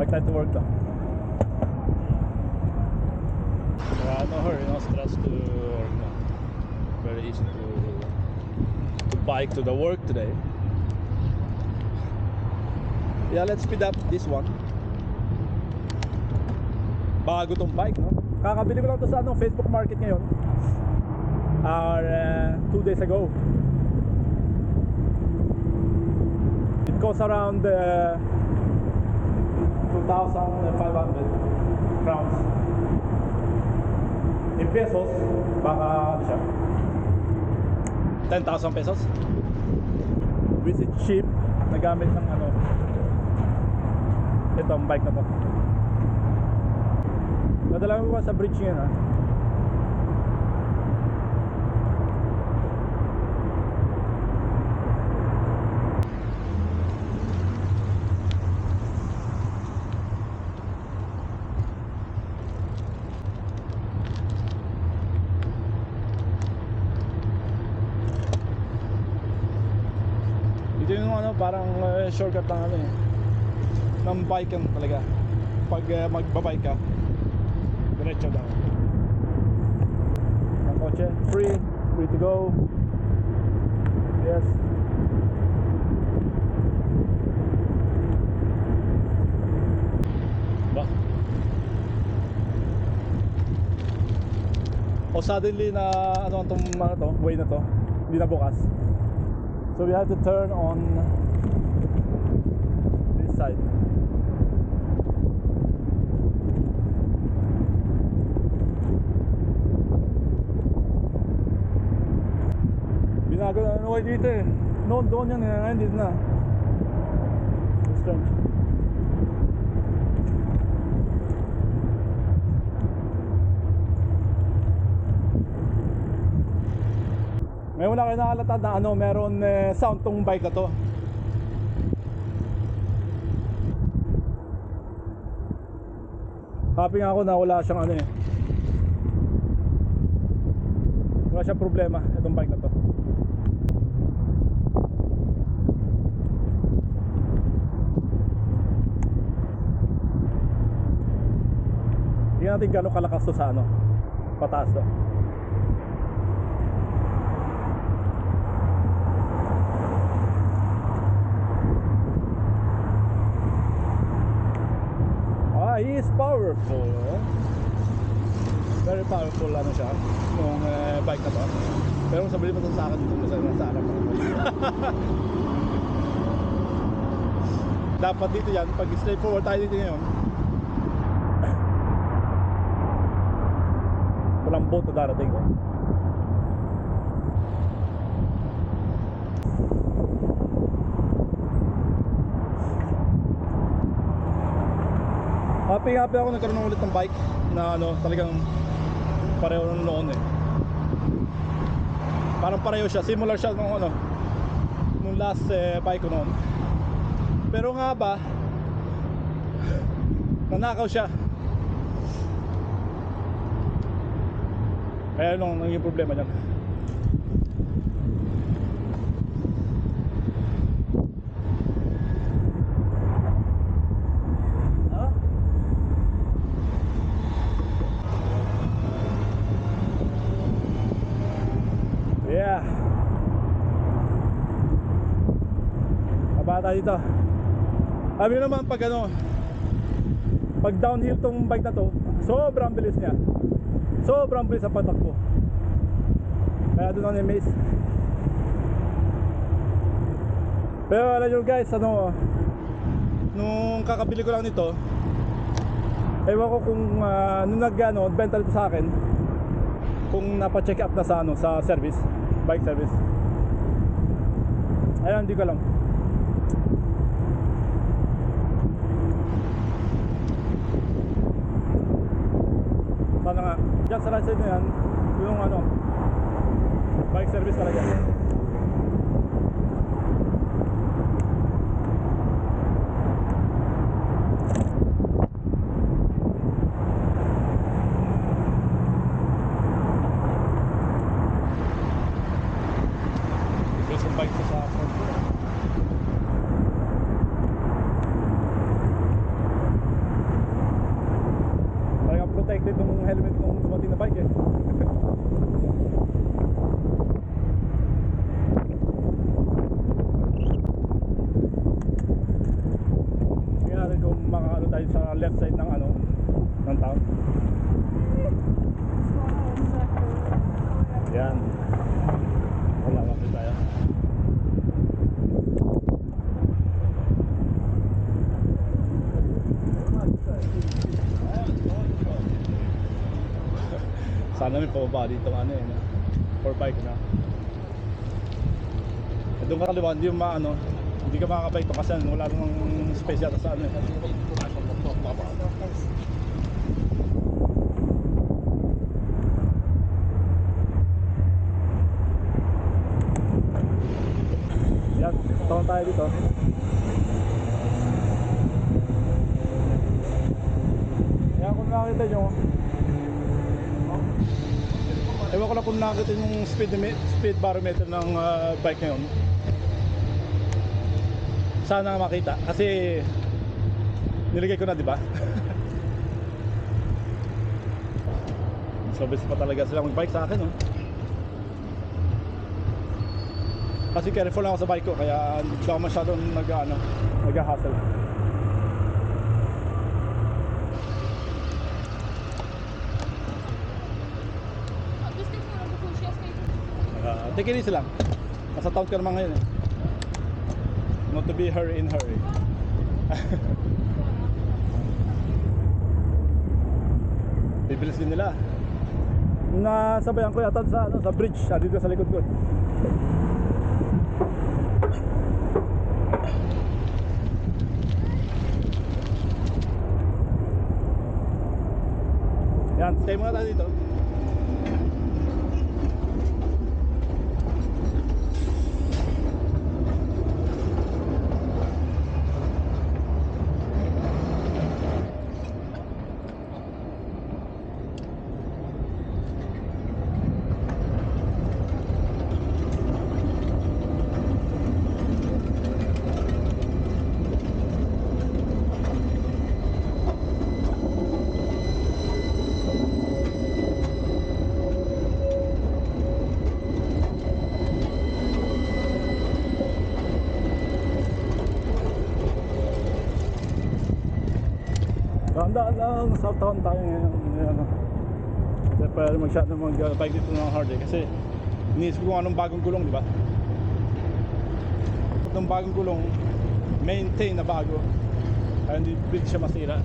Bike time to work lang. Uh, no hurry, no stress to work. No. Very easy to to bike to the work today. Yeah, let's speed up this one. Bago tong bike, no? Kakabili ko lang to sa anong Facebook Market ngayon. Or uh, two days ago. It costs around uh, 2,500 crowns. In pesos, baka ano siya? 10,000 pesos. Which is cheap na gamit ng ano itong bike na to. Nadala ko sa bridge ngayon ha. Ito yung ano, parang uh, shortcut lang ano eh. Ng yan talaga. Pag uh, magbabike ka, diretso lang. Ang kotse, free, free to go. Yes. Ba? O suddenly na ano tong ano to, way na to, hindi na bukas. So we have to turn on side. Binago na kayo dito eh. Noon doon yan eh, ngayon dito na. Strange. Ngayon wala kayo nakalata na ano, meron eh, sound tong bike na to. Happy nga ako na wala siyang ano eh. Wala siyang problema itong bike na to. Tingnan natin gano'ng kalakas to sa ano. Pataas to. He is powerful. eh. Very powerful ano siya, yung eh, bike na to. Pero kung sabihin mo to sa akin, dito sa nasa alam mo. Dapat dito yan, pag straight forward tayo dito ngayon, walang boat na darating. Eh. Happy happy ako nagkaroon ulit ng bike na ano talagang pareho ng noon eh. Parang pareho siya, similar siya nung ano nung last eh, bike ko noon. Pero nga ba nanakaw siya. Kaya nung naging problema niyan. Kabata dito. Sabi naman pag ano, pag downhill tong bike na to, sobrang bilis niya. Sobrang bilis ang patakbo. Kaya doon ako ni-amaze. Pero alam nyo guys, ano, nung kakabili ko lang nito, ewan ko kung uh, nung nag ano, benta nito sa akin, kung napa-check up na sa ano, sa service, bike service. Ayun, hindi ko alam. dyan sa right side na yan yung ano bike service talaga. Protected ng helmet ng natin na bike eh. Tingnan natin tayo sa left side ng ano, ng town. Yan. Sana may pababa dito ano eh. For bike na. Eh, Doon ka kaliwa, hindi mo maano, hindi ka makakabike to kasi wala namang space yata sa ano eh. Yan, taon tayo dito. Yan kung nakita nyo, Ewan ko lang kung nakita yung speed, speed barometer ng ah, bike ngayon. Sana makita kasi niligay ko na, di ba? so best pa talaga sila mag-bike sa akin, oh. Kasi careful lang ako sa bike ko kaya hindi ako masyadong nag ano, nag-hustle. Gusto ko lang po siya sa Uh, take it easy lang. Nasa town ka naman ngayon eh. Not to be hurry in hurry. Bibilis din nila. Nasabayan ko yata sa, ano, sa bridge, ah, dito sa likod ko. Yan, stay muna tayo dito. Dahan-dahan lang, sa town tayo ngayon. Ano. Hindi pwede masyado mag-bike dito ng hard eh. Kasi iniisip ko anong bagong gulong, di ba? Itong bagong gulong, maintain na bago. Kaya hindi, hindi siya masira.